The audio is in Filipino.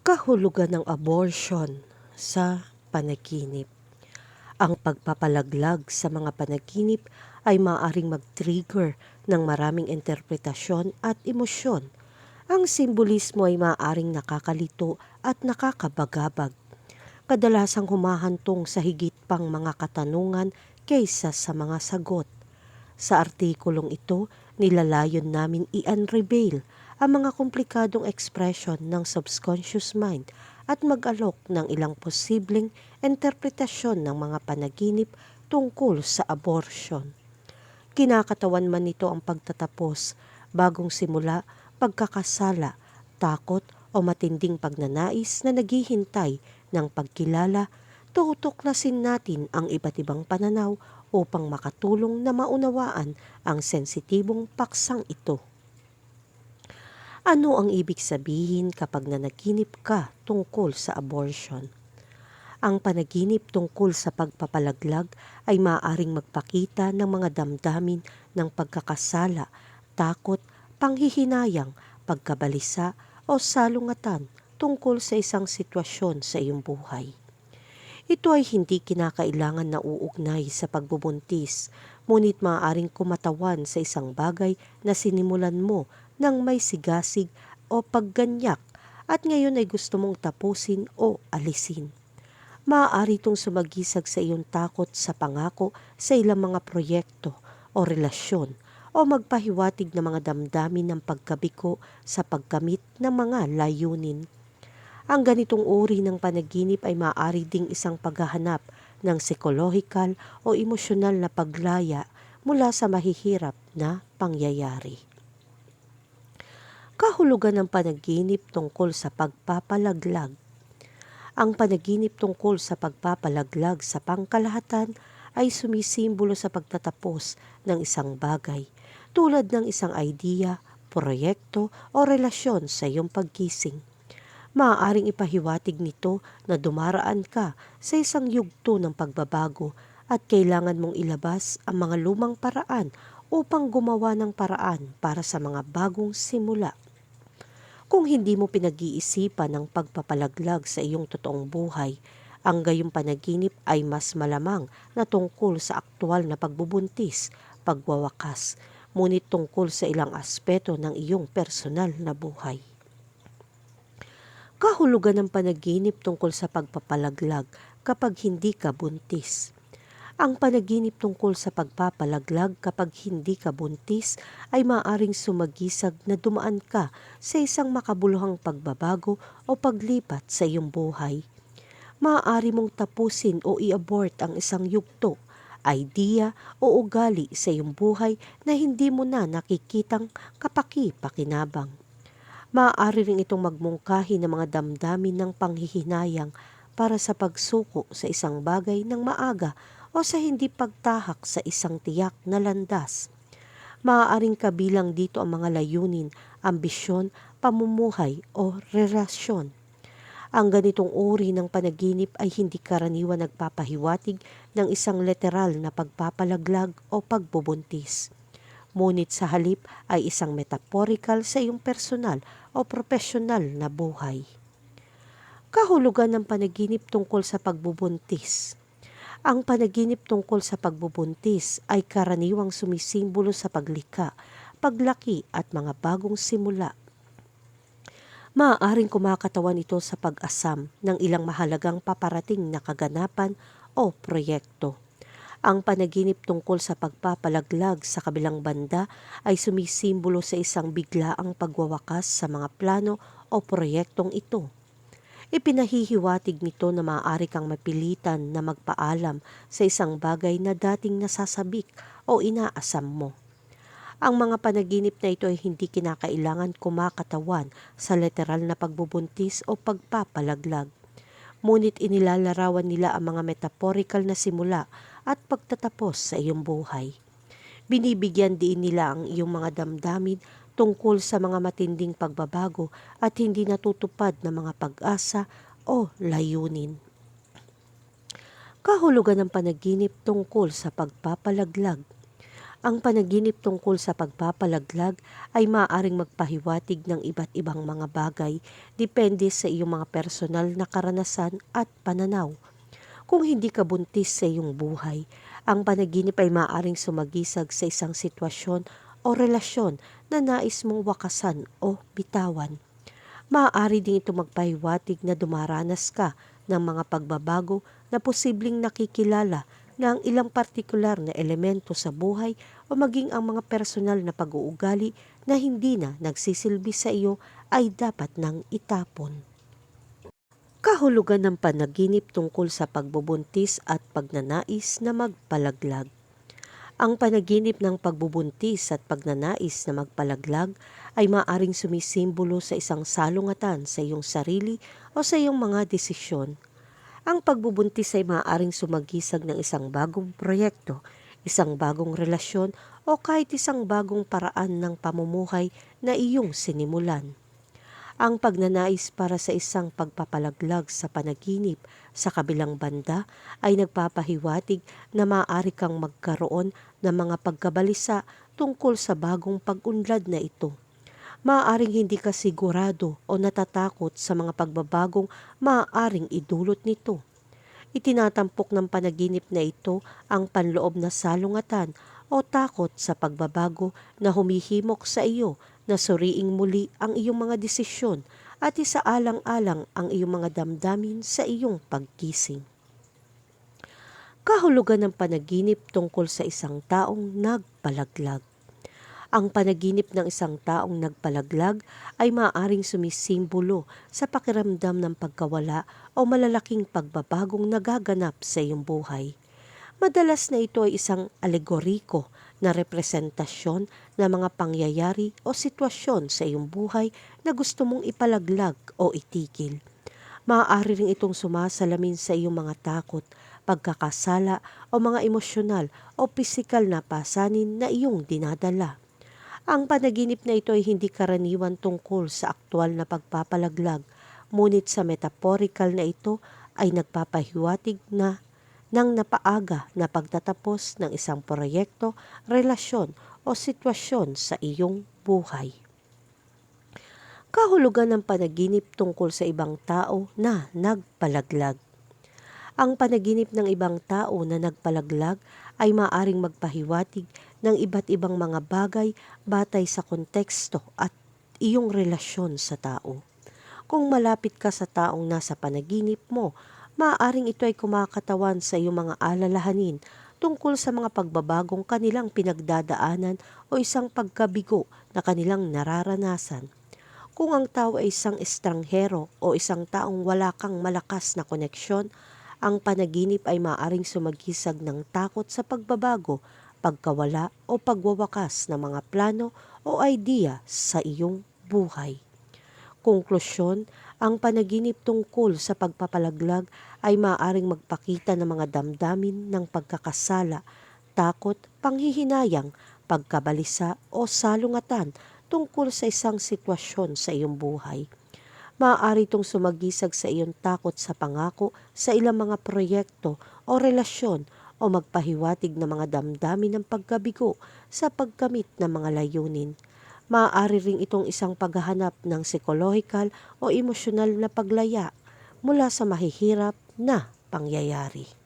kahulugan ng abortion sa panaginip. Ang pagpapalaglag sa mga panaginip ay maaaring mag-trigger ng maraming interpretasyon at emosyon. Ang simbolismo ay maaaring nakakalito at nakakabagabag. Kadalasang humahantong sa higit pang mga katanungan kaysa sa mga sagot. Sa artikulong ito, nilalayon namin i-unreveal ang mga komplikadong ekspresyon ng subconscious mind at mag-alok ng ilang posibleng interpretasyon ng mga panaginip tungkol sa abortion. Kinakatawan man nito ang pagtatapos, bagong simula, pagkakasala, takot o matinding pagnanais na naghihintay ng pagkilala, tutuklasin natin ang iba't ibang pananaw upang makatulong na maunawaan ang sensitibong paksang ito. Ano ang ibig sabihin kapag nanaginip ka tungkol sa abortion? Ang panaginip tungkol sa pagpapalaglag ay maaaring magpakita ng mga damdamin ng pagkakasala, takot, panghihinayang, pagkabalisa o salungatan tungkol sa isang sitwasyon sa iyong buhay. Ito ay hindi kinakailangan na uugnay sa pagbubuntis, ngunit maaaring kumatawan sa isang bagay na sinimulan mo ng may sigasig o pagganyak at ngayon ay gusto mong tapusin o alisin. Maaari itong sumagisag sa iyong takot sa pangako sa ilang mga proyekto o relasyon o magpahiwatig ng mga damdamin ng pagkabiko sa pagkamit ng mga layunin. Ang ganitong uri ng panaginip ay maaari ding isang paghahanap ng psikolohikal o emosyonal na paglaya mula sa mahihirap na pangyayari. Kahulugan ng panaginip tungkol sa pagpapalaglag ang panaginip tungkol sa pagpapalaglag sa pangkalahatan ay sumisimbolo sa pagtatapos ng isang bagay, tulad ng isang idea, proyekto o relasyon sa iyong pagkising. Maaaring ipahiwatig nito na dumaraan ka sa isang yugto ng pagbabago at kailangan mong ilabas ang mga lumang paraan upang gumawa ng paraan para sa mga bagong simula. Kung hindi mo pinag-iisipan ang pagpapalaglag sa iyong totoong buhay, ang gayong panaginip ay mas malamang na tungkol sa aktwal na pagbubuntis, pagwawakas, ngunit tungkol sa ilang aspeto ng iyong personal na buhay. Kahulugan ng panaginip tungkol sa pagpapalaglag kapag hindi ka buntis. Ang panaginip tungkol sa pagpapalaglag kapag hindi ka buntis ay maaaring sumagisag na dumaan ka sa isang makabuluhang pagbabago o paglipat sa iyong buhay. Maaari mong tapusin o i-abort ang isang yugto, idea o ugali sa iyong buhay na hindi mo na nakikitang kapaki-pakinabang. Maaari rin itong magmungkahi ng mga damdamin ng panghihinayang para sa pagsuko sa isang bagay ng maaga o sa hindi pagtahak sa isang tiyak na landas. Maaaring kabilang dito ang mga layunin, ambisyon, pamumuhay o relasyon. Ang ganitong uri ng panaginip ay hindi karaniwan nagpapahiwatig ng isang literal na pagpapalaglag o pagbubuntis. Ngunit sa halip ay isang metaphorical sa iyong personal o profesional na buhay. Kahulugan ng panaginip tungkol sa pagbubuntis. Ang panaginip tungkol sa pagbubuntis ay karaniwang sumisimbolo sa paglika, paglaki at mga bagong simula. Maaaring kumakatawan ito sa pag-asam ng ilang mahalagang paparating na kaganapan o proyekto. Ang panaginip tungkol sa pagpapalaglag sa kabilang banda ay sumisimbolo sa isang biglaang pagwawakas sa mga plano o proyektong ito Ipinahihiwatig nito na maaari kang mapilitan na magpaalam sa isang bagay na dating nasasabik o inaasam mo. Ang mga panaginip na ito ay hindi kinakailangan kumakatawan sa literal na pagbubuntis o pagpapalaglag. Ngunit inilalarawan nila ang mga metaphorical na simula at pagtatapos sa iyong buhay. Binibigyan din nila ang iyong mga damdamin tungkol sa mga matinding pagbabago at hindi natutupad na mga pag-asa o layunin. Kahulugan ng panaginip tungkol sa pagpapalaglag. Ang panaginip tungkol sa pagpapalaglag ay maaaring magpahiwatig ng iba't ibang mga bagay depende sa iyong mga personal na karanasan at pananaw. Kung hindi ka buntis sa iyong buhay, ang panaginip ay maaaring sumagisag sa isang sitwasyon o relasyon na nais mong wakasan o bitawan. Maaari din ito magpahiwatig na dumaranas ka ng mga pagbabago na posibleng nakikilala na ang ilang partikular na elemento sa buhay o maging ang mga personal na pag-uugali na hindi na nagsisilbi sa iyo ay dapat nang itapon. Kahulugan ng panaginip tungkol sa pagbubuntis at pagnanais na magpalaglag. Ang panaginip ng pagbubuntis at pagnanais na magpalaglag ay maaring sumisimbolo sa isang salungatan sa iyong sarili o sa iyong mga desisyon ang pagbubuntis ay maaaring sumagisag ng isang bagong proyekto, isang bagong relasyon o kahit isang bagong paraan ng pamumuhay na iyong sinimulan. Ang pagnanais para sa isang pagpapalaglag sa panaginip sa kabilang banda ay nagpapahiwatig na maaari kang magkaroon ng mga pagkabalisa tungkol sa bagong pag-unlad na ito maaaring hindi ka sigurado o natatakot sa mga pagbabagong maaaring idulot nito. Itinatampok ng panaginip na ito ang panloob na salungatan o takot sa pagbabago na humihimok sa iyo na suriing muli ang iyong mga desisyon at isaalang-alang ang iyong mga damdamin sa iyong pagkising. Kahulugan ng panaginip tungkol sa isang taong nagpalaglag. Ang panaginip ng isang taong nagpalaglag ay maaaring sumisimbolo sa pakiramdam ng pagkawala o malalaking pagbabagong nagaganap sa iyong buhay. Madalas na ito ay isang alegoriko na representasyon ng mga pangyayari o sitwasyon sa iyong buhay na gusto mong ipalaglag o itigil. Maaari rin itong sumasalamin sa iyong mga takot, pagkakasala o mga emosyonal o pisikal na pasanin na iyong dinadala. Ang panaginip na ito ay hindi karaniwan tungkol sa aktwal na pagpapalaglag, ngunit sa metaphorical na ito ay nagpapahiwatig na ng napaaga na pagtatapos ng isang proyekto, relasyon o sitwasyon sa iyong buhay. Kahulugan ng panaginip tungkol sa ibang tao na nagpalaglag. Ang panaginip ng ibang tao na nagpalaglag ay maaring magpahiwatig ng iba't ibang mga bagay batay sa konteksto at iyong relasyon sa tao. Kung malapit ka sa taong nasa panaginip mo, maaaring ito ay kumakatawan sa iyong mga alalahanin tungkol sa mga pagbabagong kanilang pinagdadaanan o isang pagkabigo na kanilang nararanasan. Kung ang tao ay isang estranghero o isang taong wala kang malakas na koneksyon, ang panaginip ay maaaring sumagisag ng takot sa pagbabago pagkawala o pagwawakas ng mga plano o idea sa iyong buhay. Konklusyon, ang panaginip tungkol sa pagpapalaglag ay maaaring magpakita ng mga damdamin ng pagkakasala, takot, panghihinayang, pagkabalisa o salungatan tungkol sa isang sitwasyon sa iyong buhay. Maaari itong sumagisag sa iyong takot sa pangako sa ilang mga proyekto o relasyon o magpahiwatig ng mga damdamin ng pagkabigo sa pagkamit ng mga layunin. Maaari ring itong isang paghahanap ng psikolohikal o emosyonal na paglaya mula sa mahihirap na pangyayari.